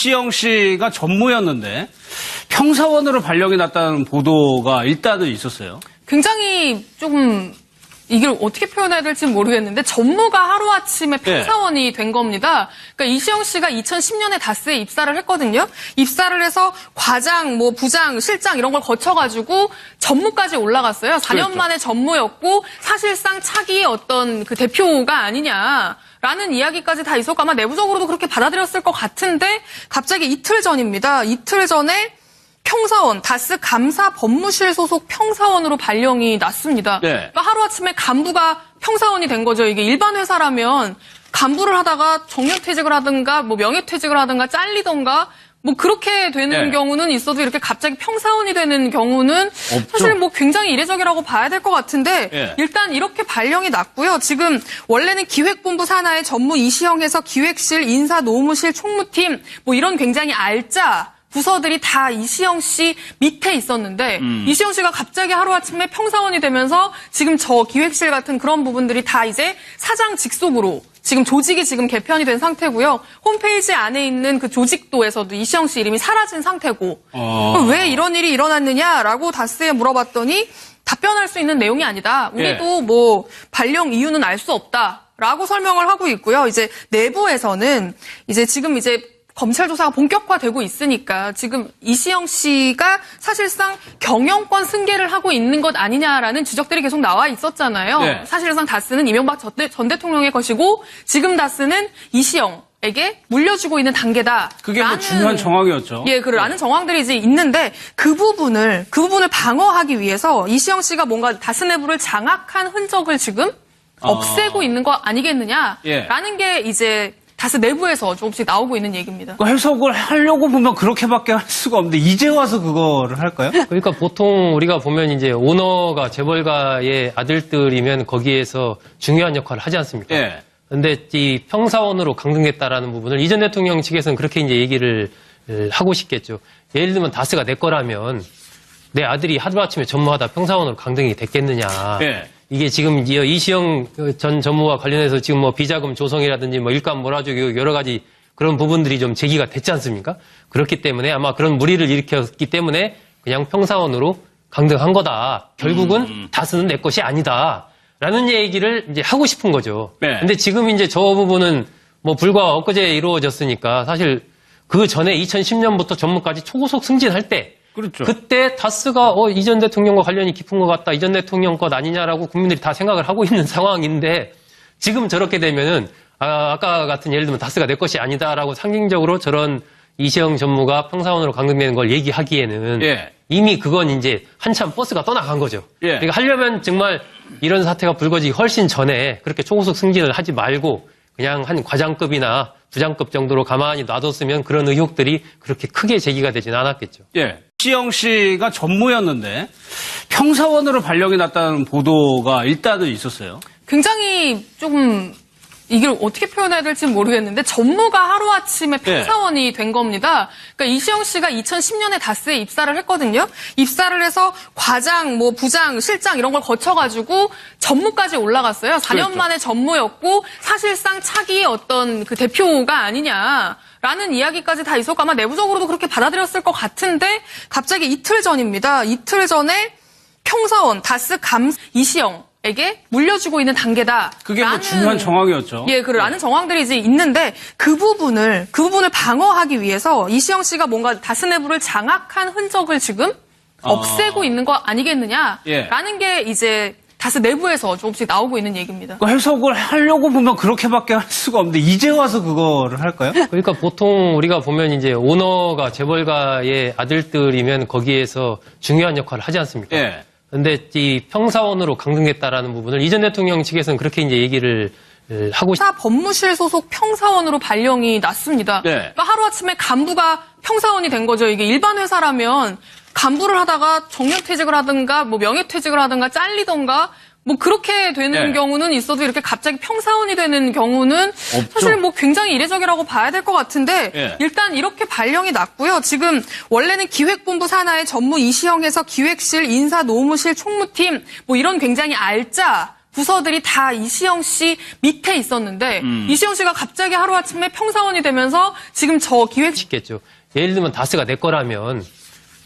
시영 씨가 전무였는데 평사원으로 발령이 났다는 보도가 일단은 있었어요. 굉장히 조금 이걸 어떻게 표현해야 될지 모르겠는데 전무가 하루아침에 네. 평사원이 된 겁니다. 그러니까 이시영 씨가 2010년에 다스에 입사를 했거든요. 입사를 해서 과장, 뭐 부장, 실장 이런 걸 거쳐가지고 전무까지 올라갔어요. 4년 그렇죠. 만에 전무였고 사실상 차기의 어떤 그 대표가 아니냐. 라는 이야기까지 다 있었고 아마 내부적으로도 그렇게 받아들였을 것 같은데 갑자기 이틀 전입니다. 이틀 전에 평사원, 다스 감사 법무실 소속 평사원으로 발령이 났습니다. 네. 그러니까 하루아침에 간부가 평사원이 된 거죠. 이게 일반 회사라면 간부를 하다가 정년퇴직을 하든가 뭐 명예퇴직을 하든가 잘리던가 뭐 그렇게 되는 네. 경우는 있어도 이렇게 갑자기 평사원이 되는 경우는 없죠. 사실 뭐 굉장히 이례적이라고 봐야 될 것 같은데 예. 일단 이렇게 발령이 났고요. 지금 원래는 기획본부 산하의 전무 이시영에서 기획실, 인사, 노무실, 총무팀 뭐 이런 굉장히 알짜 부서들이 다 이시영 씨 밑에 있었는데 음. 이시영 씨가 갑자기 하루아침에 평사원이 되면서 지금 저 기획실 같은 그런 부분들이 다 이제 사장 직속으로 지금 조직이 지금 개편이 된 상태고요. 홈페이지 안에 있는 그 조직도에서도 이시영 씨 이름이 사라진 상태고 어. 왜 이런 일이 일어났느냐라고 다스에 물어봤더니 답변할 수 있는 내용이 아니다. 우리도 뭐 발령 이유는 알 수 없다 라고 설명을 하고 있고요. 이제 내부에서는 이제 지금 이제 검찰 조사가 본격화되고 있으니까 지금 이시영 씨가 사실상 경영권 승계를 하고 있는 것 아니냐라는 지적들이 계속 나와 있었잖아요. 네. 사실상 다스는 이명박 전, 대- 대통령의 것이고 지금 다스는 이시영 에게 물려주고 있는 단계다. 그게 뭐 중요한 정황이었죠. 예, 그라는 정황들이 이제 있는데 그 부분을 그 부분을 방어하기 위해서 이시영 씨가 뭔가 다스 내부를 장악한 흔적을 지금 없애고 있는 거 아니겠느냐라는 예. 게 이제 다스 내부에서 조금씩 나오고 있는 얘기입니다. 그 해석을 하려고 보면 그렇게밖에 할 수가 없는데 이제 와서 그거를 할까요? 그러니까 보통 우리가 보면 이제 오너가 재벌가의 아들들이면 거기에서 중요한 역할을 하지 않습니까? 예. 근데 이 평사원으로 강등됐다라는 부분을 이전 대통령 측에서는 그렇게 이제 얘기를 에, 하고 싶겠죠. 예를 들면 다스가 내 거라면 내 아들이 하루아침에 전무하다 평사원으로 강등이 됐겠느냐. 예. 이게 지금 이- 이시영 그전 전무와 관련해서 지금 뭐 비자금 조성이라든지 뭐 일감 몰아주기 여러 가지 그런 부분들이 좀 제기가 됐지 않습니까? 그렇기 때문에 아마 그런 무리를 일으켰기 때문에 그냥 평사원으로 강등한 거다. 결국은 다스는 내 것이 아니다. 라는 얘기를 이제 하고 싶은 거죠. 네. 근데 지금 이제 저 부분은 뭐 불과 엊그제 이루어졌으니까 사실 그 전에 2010년부터 전무까지 초고속 승진할 때 그렇죠. 그때 다스가 어 이전 대통령과 관련이 깊은 것 같다. 이전 대통령 것 아니냐라고 국민들이 다 생각을 하고 있는 상황인데 지금 저렇게 되면은 아, 까 같은 예를 들면 다스가 내 것이 아니다라고 상징적으로 저런 이시영 전무가 평사원으로 강등되는 걸 얘기하기에는 예. 이미 그건 이제 한참 버스가 떠나간 거죠. 예. 그러니까 하려면 정말 이런 사태가 불거지기 훨씬 전에 그렇게 초고속 승진을 하지 말고 그냥 한 과장급이나 부장급 정도로 가만히 놔뒀으면 그런 의혹들이 그렇게 크게 제기가 되지는 않았겠죠. 예. 시영 씨가 전무였는데 평사원으로 발령이 났다는 보도가 일단은 있었어요. 굉장히 조금 이걸 어떻게 표현해야 될지 모르겠는데 전무가 하루아침에 네. 평사원이 된 겁니다. 그러니까 이시영 씨가 2010년에 다스에 입사를 했거든요. 입사를 해서 과장, 뭐 부장, 실장 이런 걸 거쳐가지고 전무까지 올라갔어요. 4년 그렇죠. 만에 전무였고 사실상 차기의 어떤 그 대표가 아니냐. 라는 이야기까지 다 있었고 아마 내부적으로도 그렇게 받아들였을 것 같은데 갑자기 이틀 전입니다. 이틀 전에 평사원, 다스 감, 이시영 에게 물려주고 있는 단계다. 그게 뭐 중요한 정황이었죠. 예, 그라는 정황들이 이제 있는데 그 부분을 그 부분을 방어하기 위해서 이시영 씨가 뭔가 다스 내부를 장악한 흔적을 지금 없애고 있는 거 아니겠느냐라는 예. 게 이제 다스 내부에서 조금씩 나오고 있는 얘기입니다. 그 해석을 하려고 보면 그렇게밖에 할 수가 없는데 이제 와서 그거를 할까요? 그러니까 보통 우리가 보면 이제 오너가 재벌가의 아들들이면 거기에서 중요한 역할을 하지 않습니까? 예. 근데 이 평사원으로 강등됐다라는 부분을 이전 대통령 측에서는 그렇게 이제 얘기를 에, 하고 싶사 법무실 소속 평사원으로 발령이 났습니다. 네. 그러니까 하루아침에 간부가 평사원이 된 거죠. 이게 일반 회사라면 간부를 하다가 정년퇴직을 하든가 뭐 명예퇴직을 하든가 잘리던가 뭐 그렇게 되는 네. 경우는 있어도 이렇게 갑자기 평사원이 되는 경우는 사실 뭐 굉장히 이례적이라고 봐야 될 것 같은데 예. 일단 이렇게 발령이 났고요. 지금 원래는 기획본부 산하의 전무 이시영에서 기획실, 인사, 노무실, 총무팀 뭐 이런 굉장히 알짜 부서들이 다 이시영 씨 밑에 있었는데 음. 이시영 씨가 갑자기 하루아침에 평사원이 되면서 지금 저 기획 싶겠죠. 예를 들면 다스가 내 거라면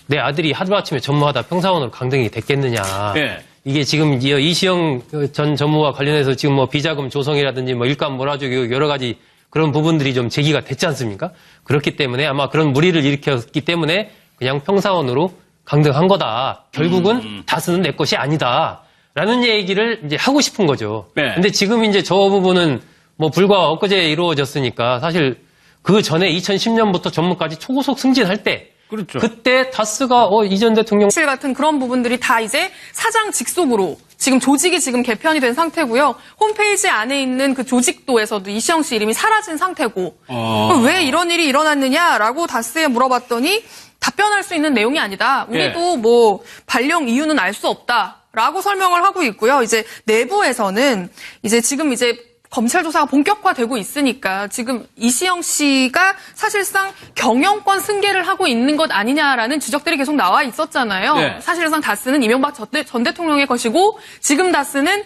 내 아들이 하루아침에 전무하다 평사원으로 강등이 됐겠느냐. 예. 이게 지금 이- 이시영 그전 전무와 관련해서 지금 뭐 비자금 조성이라든지 뭐 일감 몰아주기 여러 가지 그런 부분들이 좀 제기가 됐지 않습니까? 그렇기 때문에 아마 그런 무리를 일으켰기 때문에 그냥 평사원으로 강등한 거다. 결국은 음. 다스는 내 것이 아니다. 라는 얘기를 이제 하고 싶은 거죠. 네. 근데 지금 이제 저 부분은 뭐 불과 엊그제 이루어졌으니까 사실 그 전에 2010년부터 전무까지 초고속 승진할 때 그렇죠. 그때 다스가 어, 이전 대통령 실 같은 그런 부분들이 다 이제 사장 직속으로 지금 조직이 지금 개편이 된 상태고요. 홈페이지 안에 있는 그 조직도에서도 이시영 씨 이름이 사라진 상태고 어. 왜 이런 일이 일어났느냐라고 다스에 물어봤더니 답변할 수 있는 내용이 아니다. 우리도 뭐 발령 이유는 알 수 없다 라고 설명을 하고 있고요. 이제 내부에서는 이제 지금 이제 검찰 조사가 본격화되고 있으니까 지금 이시영 씨가 사실상 경영권 승계를 하고 있는 것 아니냐라는 지적들이 계속 나와 있었잖아요. 네. 사실상 다스는 이명박 전, 대- 대통령의 것이고 지금 다스는